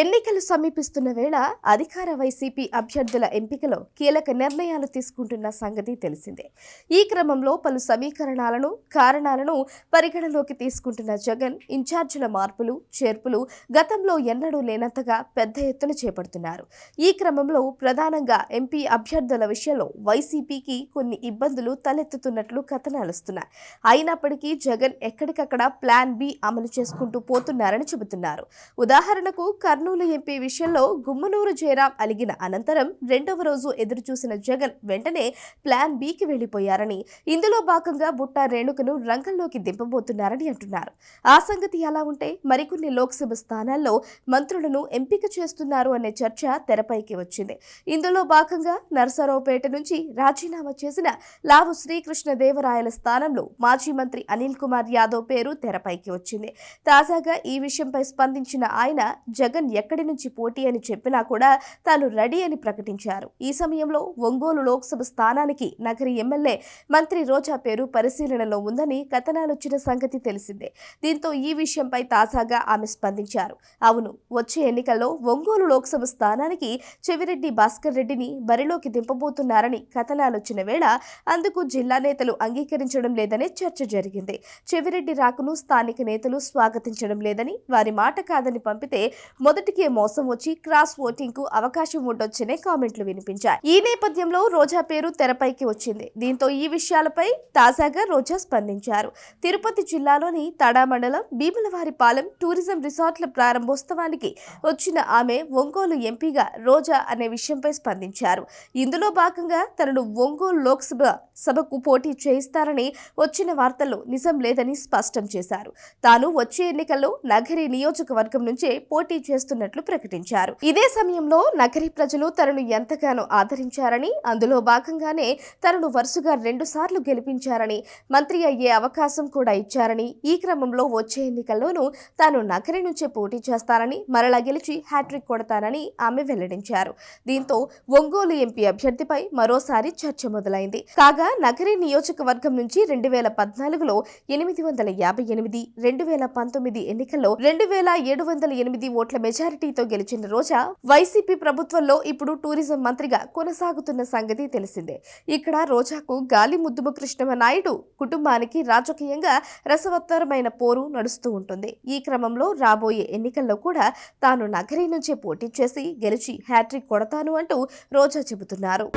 ఎన్నికలు సమీపిస్తున్న వేళ అధికార వైసీపీ అభ్యర్థుల ఎంపికలో కీలక నిర్ణయాలు తీసుకుంటున్న సంగతి తెలిసిందే. ఈ క్రమంలో పలు సమీకరణాలను కారణాలను పరిగణలోకి తీసుకుంటున్న జగన్ ఇన్ఛార్జీల మార్పులు చేర్పులు గతంలో ఎన్నడూ లేనంతగా పెద్ద ఎత్తున చేపడుతున్నారు. ఈ క్రమంలో ప్రధానంగా ఎంపీ అభ్యర్థుల విషయంలో వైసీపీకి కొన్ని ఇబ్బందులు తలెత్తుతున్నట్లు కథనాలుస్తున్నాయి అయినప్పటికీ జగన్ ఎక్కడికక్కడ ప్లాన్ బి అమలు చేసుకుంటూ పోతున్నారని చెబుతున్నారు. ఉదాహరణకు కర్నూలు ఎంపీ విషయంలో గుమ్మనూరు జయరాం అలిగిన అనంతరం రెండవ రోజు ఎదురుచూసిన జగన్ వెంటనే ప్లాన్ బికి వెళ్ళిపోయారని ఇందులో భాగంగా బుట్టా రేణుకను రంగంలోకి దింపబోతున్నారని అంటున్నారు. ఆ సంగతి ఎలా ఉంటే మరికొన్ని లోక్సభ స్థానాల్లో మంత్రులను ఎంపిక చేస్తున్నారు అనే చర్చ తెరపైకి వచ్చింది. ఇందులో భాగంగా నర్సరావుపేట నుంచి రాజీనామా చేసిన లావు శ్రీకృష్ణదేవరాయల స్థానంలో మాజీ మంత్రి అనిల్ కుమార్ యాదవ్ పేరు తెరపైకి వచ్చింది. తాజాగా ఈ విషయంపై స్పందించిన ఆయన జగన్ ఎక్కడి నుంచి పోటీ అని చెప్పినా కూడా తాను రెడీ అని ప్రకటించారు. ఈ సమయంలో ఒంగోలు లోక్సభ స్థానానికి నగరి ఎమ్మెల్యే మంత్రి రోజా పేరు పరిశీలనలో ఉందని కథనాలొచ్చిన సంగతి తెలిసిందే. దీంతో ఈ విషయంపై తాజాగా ఆమె స్పందించారు. అవును వచ్చే ఎన్నికల్లో ఒంగోలు లోక్సభ స్థానానికి చెవిరెడ్డి భాస్కర్ రెడ్డిని బరిలోకి దింపబోతున్నారని కథనాలొచ్చిన వేళ అందుకు జిల్లా నేతలు అంగీకరించడం లేదనే చర్చ జరిగింది. చెవిరెడ్డి రాకును స్థానిక నేతలు స్వాగతించడం లేదని వారి మాట కాదని పంపితే మొదటికే మోసం వచ్చి క్రాస్ ఓటింగ్కు అవకాశం ఉండొచ్చనే కామెంట్లు వినిపించాయి. ఈ నేపథ్యంలో రోజా పేరు తెరపైకి వచ్చింది. దీంతో ఈ విషయాలపై తాజాగా రోజా స్పందించారు. తిరుపతి జిల్లాలోని తడా మండలం భీములవారిపాలెం టూరిజం రిసార్ట్ల ప్రారంభోత్సవానికి వచ్చిన ఆమె ఒంగోలు ఎంపీగా రోజా అనే విషయంపై స్పందించారు. ఇందులో భాగంగా తనను ఒంగోలు లోక్సభ సభకు పోటీ చేయిస్తారని వచ్చిన వార్తల్లో నిజం లేదని స్పష్టం చేశారు. తాను వచ్చే ఎన్నికల్లో నగరి నియోజకవర్గం నుంచే పోటీ చేస్తున్నట్లు ప్రకటించారు. ఇదే సమయంలో నగరి ప్రజలు తనను ఎంతగానో ఆదరించారని అందులో భాగంగానే తనను వరుసగా రెండు సార్లు గెలిపించారని మంత్రి అయ్యే అవకాశం కూడా ఇచ్చారని ఈ క్రమంలో వచ్చే ఎన్నికల్లోనూ తాను నగరి నుంచే పోటీ చేస్తానని మరలా గెలిచి హ్యాట్రిక్ కొడతానని ఆమె వెల్లడించారు. దీంతో ఒంగోలు ఎంపీ అభ్యర్థిపై మరోసారి చర్చ మొదలైంది. కాగా నగరి నియోజకవర్గం నుంచి రెండు వేల పద్నాలుగులో ఎనిమిది వందల యాభై ఎనిమిది రెండు వేల పంతొమ్మిది ఎన్నికల్లో రెండు వేల ఏడు వందల ఎనిమిది ఓట్ల మెజారిటీతో గెలిచిన రోజా వైసీపీ ప్రభుత్వంలో ఇప్పుడు టూరిజం మంత్రిగా కొనసాగుతున్న సంగతి తెలిసిందే. ఇక్కడ రోజాకు గాలి ముద్దుము కృష్ణమ నాయుడు కుటుంబానికి రాజకీయంగా రసవత్తరమైన పోరు నడుస్తూ ఉంటుంది. ఈ క్రమంలో రాబోయే ఎన్నికల్లో కూడా తాను నగరి నుంచే పోటీ చేసి గెలిచి హ్యాట్రిక్ కొడతాను అంటూ రోజా చెబుతున్నారు.